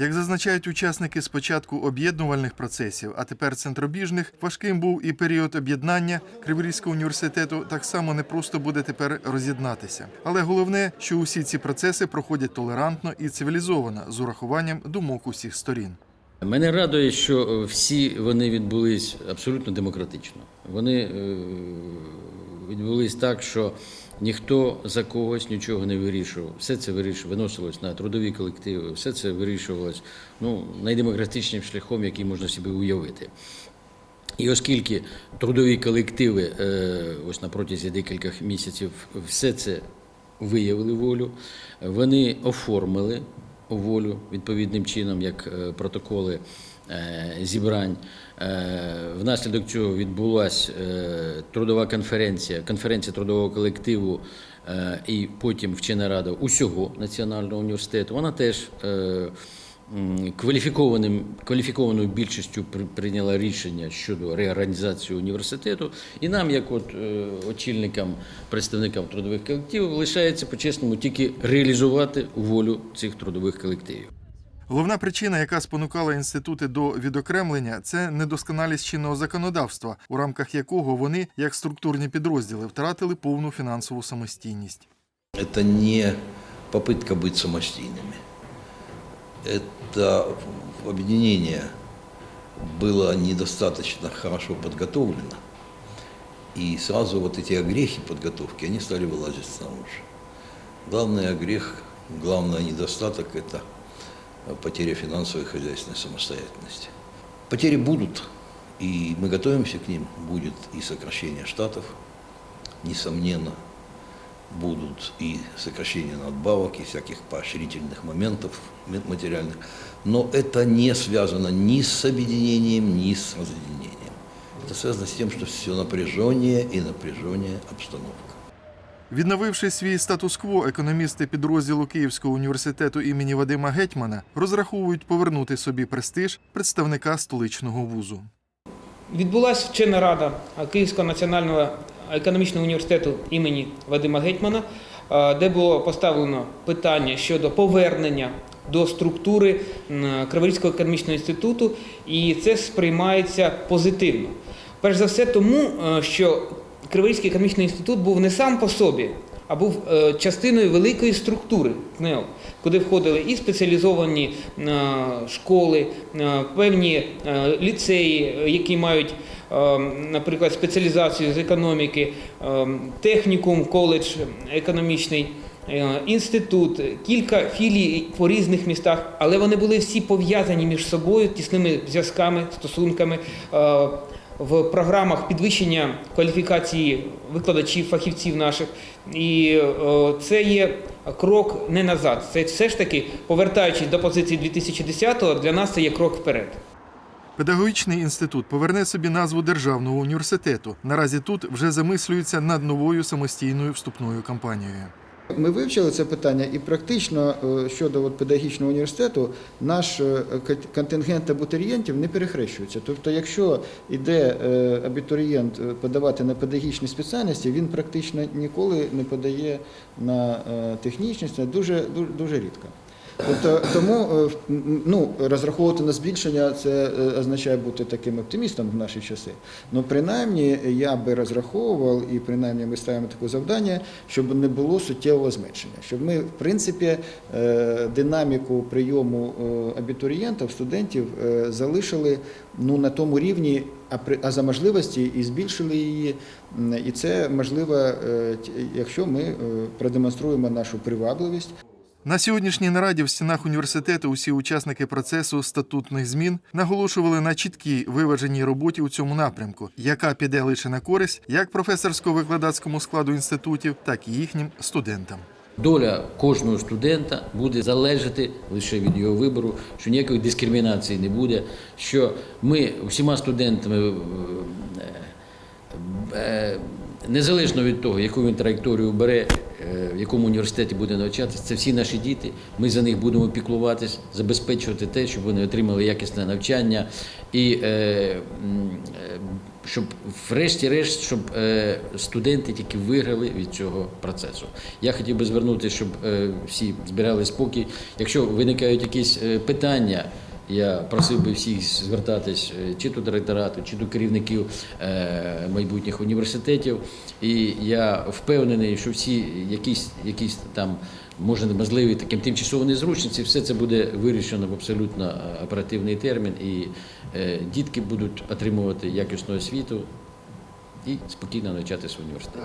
Як зазначають учасники спочатку об'єднувальних процесів, а тепер центробіжних, важким був і період об'єднання Криворізького університету так само непросто буде тепер роз'єднатися. Але головне, що усі ці процеси проходять толерантно і цивілізовано з урахуванням думок усіх сторін. Мене радує, що е, всі вони відбулись абсолютно демократично. Вони е, відбулись так, що ніхто за когось нічого не вирішував. Все це виносилось на трудові колективи, все це вирішувалось ну, найдемократичнішим шляхом, який можна собі уявити. І оскільки трудові колективи е, ось на протязі декількох місяців все це виявили волю, вони оформили волю відповідним чином, як е, протоколи зібрань. Е, Внаслідок цього відбулася трудова конференція, конференція трудового колективу е, і потім вчена рада усього національного університету. Вона теж е, кваліфікованим, кваліфікованою більшістю прийняла рішення щодо реорганізації університету. І нам, як от, е, очільникам, представникам трудових колективів, лишається по-чесному тільки реалізувати волю цих трудових колективів. Головна причина, яка спонукала інститути до відокремлення, це недосконалість чинного законодавства, у рамках якого вони, як структурні підрозділи, втратили повну фінансову самостійність. Это не попытка быть самостийными. Это объединение было недостаточно хорошо подготовлено. И сразу вот эти огрехи подготовки, они стали вылазить снаружи. Главный огрех, главный недостаток – это потеря финансовой и хозяйственной самостоятельности. Потери будут, и мы готовимся к ним. Будет и сокращение штатов, несомненно, будут и сокращение надбавок, и всяких поощрительных моментов ме- материальных. Но это не связано ни с объединением, ни с разъединением. Это связано с тем, что все напряжение и напряжение обстановка. Відновивши свій статус-кво, економісти підрозділу Київського університету імені Вадима Гетьмана розраховують повернути собі престиж представника столичного вузу. Відбулася вчена рада Київського національного економічного університету імені Вадима Гетьмана, е, де було поставлено питання щодо повернення до структури Криворізького економічного інституту, і це сприймається позитивно. Перш за все, тому е, що Криворізький економічний інститут був не сам по собі, а був е, частиною великої структури КНЕО, куди входили і спеціалізовані е, школи, е, певні ліцеї, які мають, наприклад, спеціалізацію з економіки, технікум, коледж економічний. Інститут, кілька філій по різних містах, але вони були всі пов'язані між собою тісними зв'язками, стосунками в програмах підвищення кваліфікації викладачів, фахівців наших. І е, це є крок не назад. Це все ж таки, повертаючись до позиції 2010-го, для нас це є крок вперед. Педагогічний інститут поверне собі назву державного університету. Наразі тут вже замислюються над новою самостійною вступною кампанією. Ми вивчили це питання, і практично е, щодо педагогічного університету наш е, контингент абітурієнтів не перехрещується. Тобто, якщо йде е, абітурієнт подавати на педагогічні спеціальності, він практично ніколи не подає на технічність, дуже рідко. Тобто, тому е, ну, розраховувати на збільшення це е, означає бути таким оптимістом в наші часи. Ну, принаймні, я би розраховував, і принаймні ми ставимо таке завдання, щоб не було суттєвого зменшення. Щоб ми, в принципі, е, динаміку прийому абітурієнтів, студентів залишили ну, на тому рівні, а, при, а за можливості і збільшили її. І це можливо, якщо ми продемонструємо нашу привабливість. На сьогоднішній нараді в стінах університету усі учасники процесу статутних змін наголошували на чіткій виваженій роботі у цьому напрямку, яка піде лише на користь як професорсько-викладацькому складу інститутів, так і їхнім студентам. Доля кожного студента буде залежати лише від його вибору, що ніякої дискримінації не буде, що ми всіма студентами, е, е, незалежно від того, яку він траєкторію бере, е, в якому університеті буде навчатися, це всі наші діти. Ми за них будемо піклуватись, забезпечувати те, щоб вони отримали якісне навчання і е, е, щоб врешті-решт, щоб е, студенти тільки виграли від цього процесу. Я хотів би звернути, щоб всі збирали спокій. Якщо виникають якісь питання, я просив би всіх звертатись е, чи до директорату, чи до керівників е, майбутніх університетів. І я впевнений, що всі якісь, якісь там може можливі таким тимчасово незручності, все це буде вирішено в абсолютно е, оперативний термін, і дітки будуть отримувати якісну освіту і спокійно навчатися в університеті.